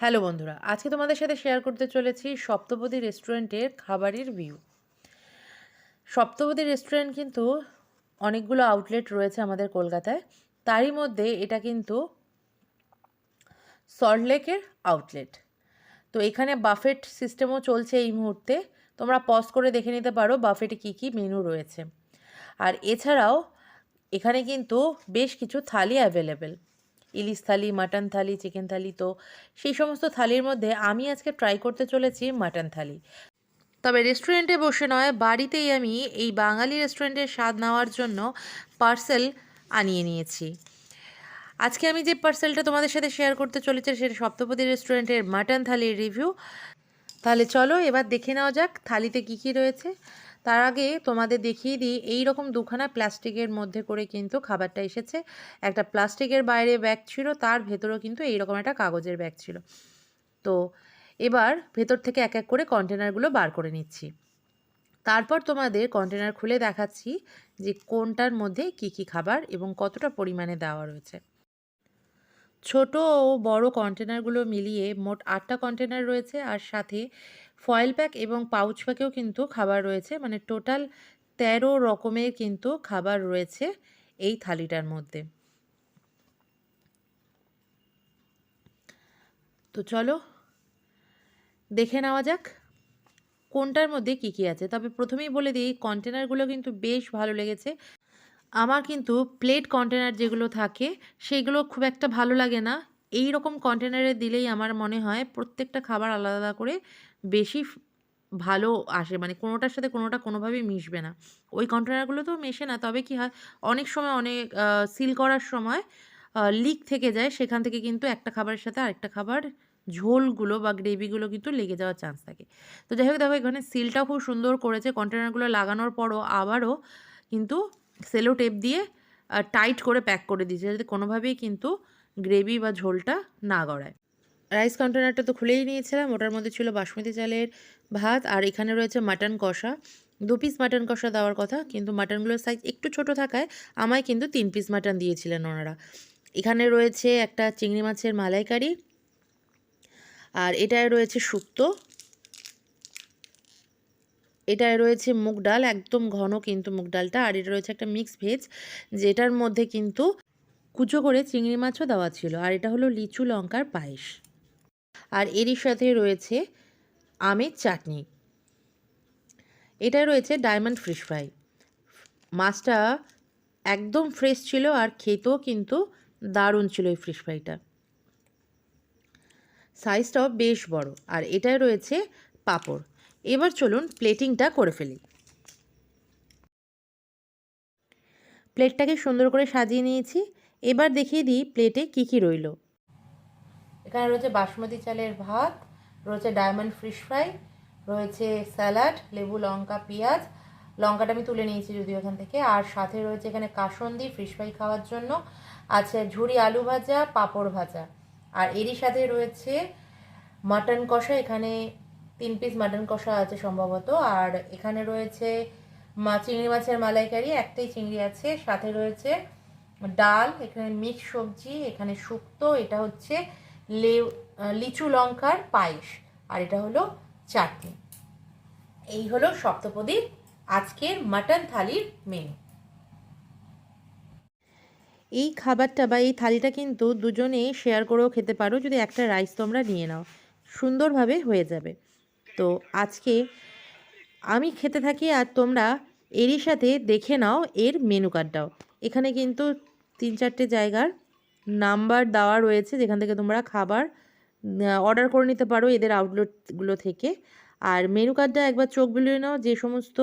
Hello বন্ধুরা, আজকে তোমাদের সাথে শেয়ার করতে চলেছি সপ্তপদী রেস্টুরেন্টের খাবারের ভিউ সপ্তপদী রেস্টুরেন্ট কিন্তু অনেকগুলো আউটলেট রয়েছে আমাদের কলকাতায়। তারই মধ্যে এটা কিন্তু সল্টলেকের আউটলেট তো এখানে বাফেট সিস্টেমও চলছে এই মুহূর্তে। তোমরা পজ করে দেখে নিতে পারো বাফেটে কী কী মেনু রয়েছে। আর এছাড়াও এখানে কিন্তু বেশ কিছু থালি অ্যাভেলেবেল ইলিশ থালি, মাটন থালি, চিকেন থালি, তো সেই সমস্ত থালির মধ্যে আমি আজকে ট্রাই করতে চলেছি মাটন থালি। তবে রেস্টুরেন্টে বসে নয়, বাড়িতেই আমি এই বাঙালি রেস্টুরেন্টের স্বাদ নেওয়ার জন্য পার্সেল আনিয়ে নিয়েছি। আজকে আমি যে পার্সেলটা তোমাদের সাথে শেয়ার করতে চলেছি, সেটা সপ্তপদী রেস্টুরেন্টের মাটন থালির রিভিউ তাহলে চলো এবার দেখে নেওয়া যাক থালিতে কী কী রয়েছে। তার আগে তোমাদের দেখিয়ে দিই এই রকম দুখানা প্লাস্টিকের মধ্যে করে কিন্তু খাবারটা এসেছে। একটা প্লাস্টিকের বাইরে ব্যাগ ছিল, তার ভেতরেও কিন্তু এইরকম একটা কাগজের ব্যাগ ছিল। তো এবার ভেতর থেকে এক এক করে কন্টেনারগুলো বার করে নিচ্ছি। তারপর তোমাদের কন্টেনার খুলে দেখাচ্ছি যে কোনটার মধ্যে কি কি খাবার এবং কতটা পরিমাণে দেওয়া রয়েছে। ছোট ও বড় কন্টেনারগুলো মিলিয়ে মোট আটটা কন্টেনার রয়েছে। আর সাথে ফয়েল প্যাক এবং পাউচ প্যাকেও কিন্তু খাবার রয়েছে। মানে টোটাল তেরো রকমের কিন্তু খাবার রয়েছে এই থালিটার মধ্যে। তো চলো, দেখে নেওয়া যাক কোনটার মধ্যে কি কি আছে। তবে প্রথমেই বলে দিই কন্টেনারগুলো কিন্তু বেশ ভালো লেগেছে। আমার কিন্তু প্লেট কন্টেনার যেগুলো থাকে, সেগুলো খুব একটা ভালো লাগে না। এই রকম কন্টেনারে দিলেই আমার মনে হয় প্রত্যেকটা খাবার আলাদা করে বেশি ভালো আসে। মানে কোনোটার সাথে কোনোটা কোনোভাবেই মিশবে না। ওই কন্টেনারগুলো তো মেশে না। তবে কি হয়, অনেক সময় অনেক সিল করার সময় লিক থেকে যায়। সেখান থেকে কিন্তু একটা খাবারের সাথে আরেকটা খাবার ঝোলগুলো বা গ্রেভিগুলো কিন্তু লেগে যাওয়ার চান্স থাকে। তো যাই হোক, দেখো এখানে সিলটা খুব সুন্দর করেছে। কন্টেনারগুলো লাগানোর পরও আবারও কিন্তু সেলো টেপ দিয়ে টাইট করে প্যাক করে দিয়েছে, যাতে কোনোভাবেই কিন্তু গ্রেভি বা ঝোলটা না গড়ায়। রাইস কন্টেনারটা তো খুলেই নিয়েছিলাম, ওটার মধ্যে ছিল বাসমতি চালের ভাত, আর এখানে রয়েছে মাটন কষা। দু পিস মাটন কষা দেওয়ার কথা, কিন্তু মাটনগুলোর সাইজ একটু ছোট থাকায় আমায় কিন্তু তিন পিস মাটন দিয়েছিলেন ওনারা। এখানে রয়েছে একটা চিংড়ি মাছের মালাইকারি, আর এটায় রয়েছে শুক্তো এটায় রয়েছে মুগ ডাল, একদম ঘন কিন্তু মুগ ডালটা। আর এটা রয়েছে একটা মিক্স ভেজ যেটার মধ্যে কিন্তু কুচো করে চিংড়ি মাছও দেওয়া ছিল। আর এটা হলো লিচু লঙ্কার পায়েস। আর এরই সাথে রয়েছে আমের চাটনি। এটা রয়েছে ডায়মন্ড ফিশ ফ্রাই মাছটা একদম ফ্রেশ ছিল আর খেতেও কিন্তু দারুণ ছিল এই ফিশ ফ্রাইটা সাইজটাও বেশ বড়। আর এটায় রয়েছে পাঁপড়। এবার চলুন প্লেটিংটা করে ফেলি। প্লেটটাকে সুন্দর করে সাজিয়ে নিয়েছি। এবার দেখিয়ে দিই প্লেটে কি কি রইল। এখানে রয়েছে বাসমতি চালের ভাত, রয়েছে ডায়মন্ড ফিশ ফ্রাই রয়েছে স্যালাড লেবু, লঙ্কা, পেঁয়াজ। লঙ্কাটা আমি তুলে নিয়েছি যদিও এখান থেকে। আর সাথে রয়েছে এখানে কাসন্দি ফিশ ফ্রাই খাওয়ার জন্য। আছে ঝুড়ি আলু ভাজা, পাঁপড় ভাজা। আর এরই সাথে রয়েছে মাটন কষা। এখানে তিন পিস মাটন কষা আছে সম্ভবত। আর এখানে রয়েছে চিংড়ি মাছের মালাইকারি, একটাই চিংড়ি আছে, সাথে রয়েছে ডাল, এখানে মিক্স সবজি, এখানে শুক্তো, এটা হচ্ছে লিচু লঙ্কার পায়েস, আর এটা হলো চাটনি। এই হলো সপ্তপদীর আজকের মাটন থালির মেনু এই খাবারটা বা এই থালিটা কিন্তু দুজনে শেয়ার করেও খেতে পারো। যদি একটা রাইস তোমরা নিয়ে নাও, সুন্দরভাবে হয়ে যাবে। তো আজকে আমি খেতে থাকি আর তোমরা এরই সাথে দেখে নাও এর মেনু কার্ডটাও এখানে কিন্তু তিন চারটে জায়গার নাম্বার দেওয়া রয়েছে যেখান থেকে তোমরা খাবার অর্ডার করে নিতে পারো এদের আউটলেটগুলো থেকে। আর মেনু কার্ডটা একবার চোখ বুলিয়ে নাও, যে সমস্ত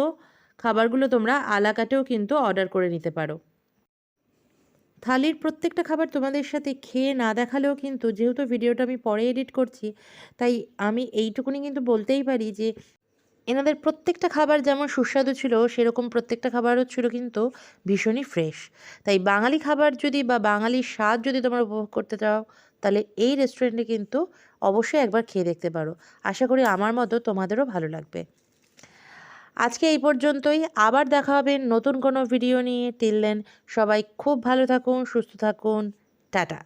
খাবারগুলো তোমরা আলাকাটেও কিন্তু অর্ডার করে নিতে পারো। থালির প্রত্যেকটা খাবার তোমাদের সাথে খেয়ে না দেখালেও কিন্তু, যেহেতু ভিডিওটা আমি পরে এডিট করছি, তাই আমি এইটুকুনি কিন্তু বলতেই পারি যে, এনাদের প্রত্যেকটা খাবার যেমন সুস্বাদু ছিল, সেরকম প্রত্যেকটা খাবারও ছিল কিন্তু ভীষণই ফ্রেশ তাই বাঙালি খাবার যদি বা বাঙালির স্বাদ যদি তোমরা উপভোগ করতে চাও, তাহলে এই রেস্টুরেন্টে কিন্তু অবশ্যই একবার খেয়ে দেখতে পারো। আশা করি আমার মতো তোমাদেরও ভালো লাগবে। আজকে এই পর্যন্তই। আবার দেখা হবে নতুন কোনো ভিডিও নিয়ে। টিল দেন সবাই খুব ভালো থাকুন, সুস্থ থাকুন। টাটা।